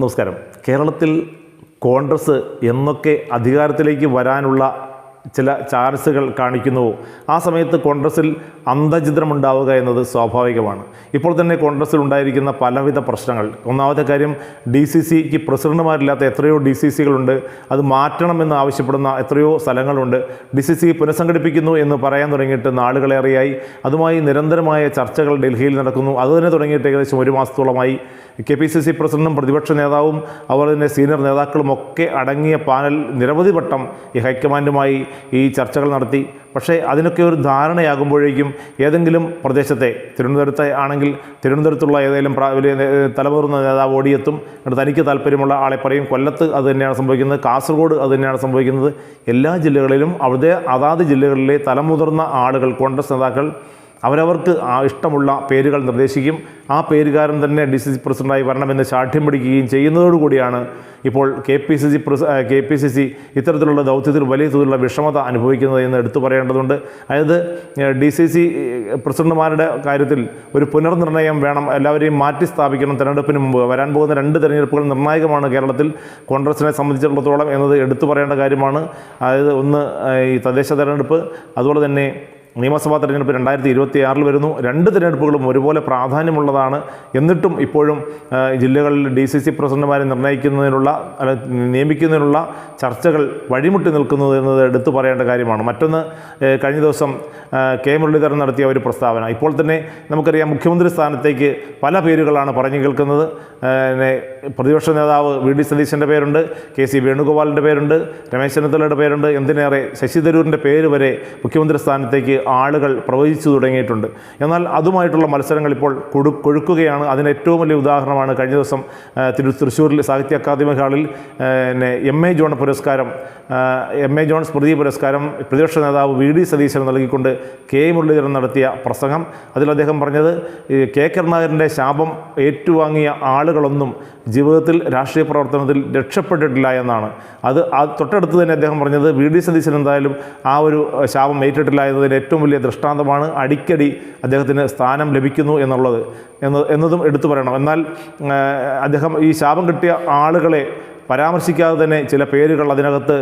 നമസ്കാരം. കേരളത്തിൽ കോൺഗ്രസ് എന്നൊക്കെ അധികാരത്തിലേക്ക് വരാനുള്ള ചില ചാൻസുകൾ കാണിക്കുന്നുവോ ആ സമയത്ത് കോൺഗ്രസിൽ അന്തചിദ്രമുണ്ടാവുക എന്നത് സ്വാഭാവികമാണ്. ഇപ്പോൾ തന്നെ കോൺഗ്രസിൽ ഉണ്ടായിരിക്കുന്ന പലവിധ പ്രശ്നങ്ങൾ. ഒന്നാമത്തെ കാര്യം ഡി സി സിക്ക് പ്രസിഡന്റുമാരില്ലാത്ത എത്രയോ ഡി സി സികളുണ്ട്. അത് മാറ്റണമെന്ന് ആവശ്യപ്പെടുന്ന എത്രയോ സ്ഥലങ്ങളുണ്ട്. ഡി സി സി പുനഃസംഘടിപ്പിക്കുന്നു എന്ന് പറയാൻ തുടങ്ങിയിട്ട് നാളുകളേറെയായി. അതുമായി നിരന്തരമായ ചർച്ചകൾ ഡൽഹിയിൽ നടക്കുന്നു. അതുതന്നെ തുടങ്ങിയിട്ട് ഏകദേശം ഒരു മാസത്തോളമായി. കെ പി സി സി പ്രസിഡന്റും പ്രതിപക്ഷ നേതാവും അതുപോലെ തന്നെ സീനിയർ നേതാക്കളും ഒക്കെ അടങ്ങിയ പാനൽ നിരവധി വട്ടം ഈ ഹൈക്കമാൻഡുമായി ഈ ചർച്ചകൾ നടത്തി. പക്ഷേ അതിനൊക്കെ ഒരു ധാരണയാകുമ്പോഴേക്കും ഏതെങ്കിലും പ്രദേശത്തെ തിരുവനന്തപുരത്തെ ആണെങ്കിൽ തിരുവനന്തപുരത്തുള്ള ഏതെങ്കിലും വലിയ തലമുറുന്ന നേതാവ് ഓടിയെത്തും. എന്നിട്ട് തനിക്ക് താല്പര്യമുള്ള ആളെ പറയും കൊല്ലത്ത് അത് തന്നെയാണ് സംഭവിക്കുന്നത്. കാസർഗോഡ് അത് തന്നെയാണ് സംഭവിക്കുന്നത്. എല്ലാ ജില്ലകളിലും അവിടെ അതാത് ജില്ലകളിലെ തലമുതിർന്ന ആളുകൾ കോൺഗ്രസ് നേതാക്കൾ അവരവർക്ക് ഇഷ്ടമുള്ള പേരുകൾ നിർദ്ദേശിക്കും. ആ പേരുകാരൻ തന്നെ ഡി സി സി പ്രസിഡന്റായി വരണമെന്ന് ശാഠ്യം പിടിക്കുകയും ചെയ്യുന്നതോടുകൂടിയാണ് ഇപ്പോൾ K P C C press K P C C ഇത്തരത്തിലുള്ള ദൗത്യത്തിൽ വലിയ തോതിലുള്ള വിഷമത അനുഭവിക്കുന്നത് എന്ന് എടുത്തു പറയേണ്ടതുണ്ട്. അതായത് ഡി സി സി പ്രസിഡന്റുമാരുടെ കാര്യത്തിൽ ഒരു പുനർനിർണയം വേണം എല്ലാവരെയും മാറ്റി സ്ഥാപിക്കണം തെരഞ്ഞെടുപ്പിന് മുമ്പ്. വരാൻ പോകുന്ന രണ്ട് തെരഞ്ഞെടുപ്പുകൾ നിർണായകമാണ് കേരളത്തിൽ. കോൺഗ്രസിനെ സംബന്ധിച്ചിടത്തോളം എന്നത് എടുത്തു പറയേണ്ട കാര്യമാണ്. അതായത് ഒന്ന് ഈ തദ്ദേശ തെരഞ്ഞെടുപ്പ് അതുപോലെ തന്നെ നിയമസഭാ തെരഞ്ഞെടുപ്പ് രണ്ടായിരത്തി ഇരുപത്തി ആറിൽ വരുന്നു. രണ്ട് തിരഞ്ഞെടുപ്പുകളും ഒരുപോലെ പ്രാധാന്യമുള്ളതാണ്. എന്നിട്ടും ഇപ്പോഴും ജില്ലകളിൽ ഡി സി സി പ്രസിഡന്റുമാരെ നിർണയിക്കുന്നതിനുള്ള നിയമിക്കുന്നതിനുള്ള ചർച്ചകൾ വഴിമുട്ടി നിൽക്കുന്നത് എന്നത് എടുത്തു പറയേണ്ട കാര്യമാണ്. മറ്റൊന്ന് കഴിഞ്ഞ ദിവസം കെ മുരളീധരൻ നടത്തിയ ഒരു പ്രസ്താവന. ഇപ്പോൾ തന്നെ നമുക്കറിയാം മുഖ്യമന്ത്രി സ്ഥാനത്തേക്ക് പല പേരുകളാണ് പറഞ്ഞു കേൾക്കുന്നത്. പിന്നെ പ്രതിപക്ഷ നേതാവ് വി ഡി സതീശന്റെ പേരുണ്ട് കെ സി വേണുഗോപാലിന്റെ പേരുണ്ട് രമേശ് ചെന്നിത്തലയുടെ പേരുണ്ട് എന്തിനേറെ ശശി തരൂരിന്റെ പേര് വരെ മുഖ്യമന്ത്രി സ്ഥാനത്തേക്ക് ആളുകൾ പ്രവചിച്ചു തുടങ്ങിയിട്ടുണ്ട്. എന്നാൽ അതുമായിട്ടുള്ള മത്സരങ്ങൾ ഇപ്പോൾ കൊടു കൊഴുക്കുകയാണ്. അതിന് ഏറ്റവും വലിയ ഉദാഹരണമാണ് കഴിഞ്ഞ ദിവസം തിരു തൃശ്ശൂരിൽ സാഹിത്യ അക്കാദമി ഹാളിൽ പിന്നെ എം എ ജോൺ പുരസ്കാരം എം എ ജോൺ സ്മൃതി പുരസ്കാരം പ്രതിപക്ഷ നേതാവ് വി ഡി സതീശൻ നൽകിക്കൊണ്ട് കെ മുരളീധരൻ നടത്തിയ പ്രസംഗം. അതിൽ അദ്ദേഹം പറഞ്ഞത് കെ കരുണാകരന്റെ ശാപം ഏറ്റുവാങ്ങിയ ആളുകളൊന്നും ജീവിതത്തിൽ രാഷ്ട്രീയ പ്രവർത്തനത്തിൽ രക്ഷപ്പെട്ടിട്ടില്ല എന്നാണ്. അത് തൊട്ടടുത്ത് തന്നെ അദ്ദേഹം പറഞ്ഞത് വി ഡി സതീശൻ എന്തായാലും ആ ഒരു ശാപം ഏറ്റിട്ടില്ല എന്നതിന് ഏറ്റവും വലിയ ദൃഷ്ടാന്തമാണ് അടിക്കടി അദ്ദേഹത്തിന് സ്ഥാനം ലഭിക്കുന്നു എന്നുള്ളത് എന്ന് എന്നതും എടുത്തു പറയണം. എന്നാൽ അദ്ദേഹം ഈ ശാപം കിട്ടിയ ആളുകളെ പരാമർശിക്കാതെ തന്നെ ചില പേരുകൾ അതിനകത്ത്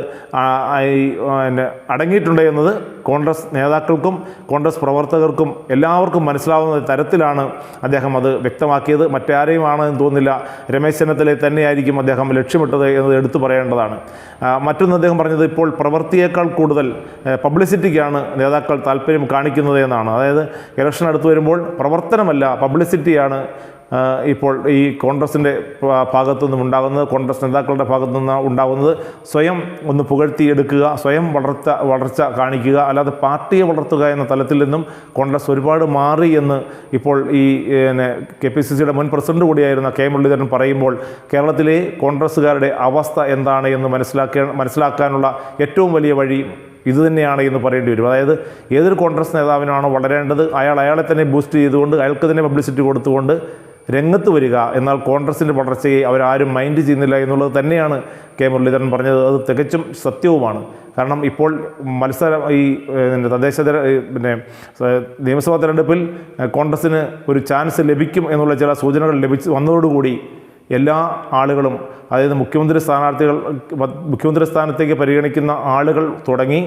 അടങ്ങിയിട്ടുണ്ട് എന്നത് കോൺഗ്രസ് നേതാക്കൾക്കും കോൺഗ്രസ് പ്രവർത്തകർക്കും എല്ലാവർക്കും മനസ്സിലാവുന്ന തരത്തിലാണ് അദ്ദേഹം അത് വ്യക്തമാക്കിയത്. മറ്റാരെയും തോന്നില്ല രമേശ് ചെന്നിത്തലയെ തന്നെയായിരിക്കും അദ്ദേഹം ലക്ഷ്യമിട്ടത് എന്നത് എടുത്തു പറയേണ്ടതാണ്. മറ്റൊന്ന് അദ്ദേഹം പറഞ്ഞത് ഇപ്പോൾ പ്രവൃത്തിയേക്കാൾ കൂടുതൽ പബ്ലിസിറ്റിക്കാണ് നേതാക്കൾ താല്പര്യം കാണിക്കുന്നത് എന്നാണ്. അതായത് ഇലക്ഷൻ അടുത്ത് വരുമ്പോൾ പ്രവർത്തനമല്ല പബ്ലിസിറ്റിയാണ്. ഇപ്പോൾ ഈ കോൺഗ്രസിന്റെ ഭാഗത്തു നിന്നും ഉണ്ടാകുന്നത് കോൺഗ്രസ് നേതാക്കളുടെ ഭാഗത്തു നിന്ന് ഉണ്ടാകുന്നത് സ്വയം ഒന്ന് പുകഴ്ത്തിയെടുക്കുക സ്വയം വളർച്ച വളർച്ച കാണിക്കുക അല്ലാതെ പാർട്ടിയെ വളർത്തുക എന്ന തലത്തിൽ നിന്നും കോൺഗ്രസ് ഒരുപാട് മാറി എന്ന് ഇപ്പോൾ ഈ കെ പി സി സിയുടെ മുൻ പ്രസിഡന്റ് കൂടിയായിരുന്ന കെ മുരളീധരൻ പറയുമ്പോൾ കേരളത്തിലെ കോൺഗ്രസ്സുകാരുടെ അവസ്ഥ എന്താണ് എന്ന് മനസ്സിലാക്കിയ മനസ്സിലാക്കാനുള്ള ഏറ്റവും വലിയ വഴി ഇത് തന്നെയാണ് എന്ന് പറയേണ്ടി വരും. അതായത് ഏതൊരു കോൺഗ്രസ് നേതാവിനാണോ വളരേണ്ടത് അയാൾ അയാളെ തന്നെ ബൂസ്റ്റ് ചെയ്തുകൊണ്ട് അയാൾക്ക് തന്നെ പബ്ലിസിറ്റി കൊടുത്തുകൊണ്ട് രംഗത്ത് വരിക. എന്നാൽ കോൺഗ്രസിന്റെ വളർച്ചയെ അവരാരും മൈൻഡ് ചെയ്യുന്നില്ല എന്നുള്ളത് തന്നെയാണ് കെ മുരളീധരൻ പറഞ്ഞത്. അത് തികച്ചും സത്യവുമാണ്. കാരണം ഇപ്പോൾ മത്സരം ഈ പിന്നെ തദ്ദേശ പിന്നെ നിയമസഭാ തെരഞ്ഞെടുപ്പിൽ കോൺഗ്രസ്സിന് ഒരു ചാൻസ് ലഭിക്കും എന്നുള്ള ചില സൂചനകൾ ലഭിച്ച് വന്നതോടുകൂടി എല്ലാ ആളുകളും അതായത് മുഖ്യമന്ത്രി സ്ഥാനാർത്ഥികൾ മുഖ്യമന്ത്രി സ്ഥാനത്തേക്ക് പരിഗണിക്കുന്ന ആളുകൾ തുടങ്ങി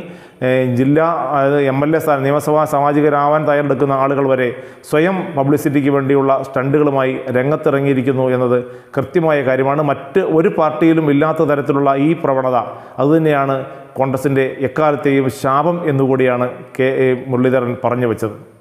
ജില്ലാ അതായത് എം എൽ എ സ്ഥാനം നിയമസഭാ സാമാജികരാവാൻ തയ്യാറെടുക്കുന്ന ആളുകൾ വരെ സ്വയം പബ്ലിസിറ്റിക്ക് വേണ്ടിയുള്ള സ്റ്റണ്ടുകളുമായി രംഗത്തിറങ്ങിയിരിക്കുന്നു എന്നത് കൃത്യമായ കാര്യമാണ്. മറ്റ് ഒരു പാർട്ടിയിലും ഇല്ലാത്ത തരത്തിലുള്ള ഈ പ്രവണത അതുതന്നെയാണ് കോൺഗ്രസിന്റെ എക്കാലത്തെയും ശാപം എന്നുകൂടിയാണ് കെ മുരളീധരൻ പറഞ്ഞു വെച്ചത്.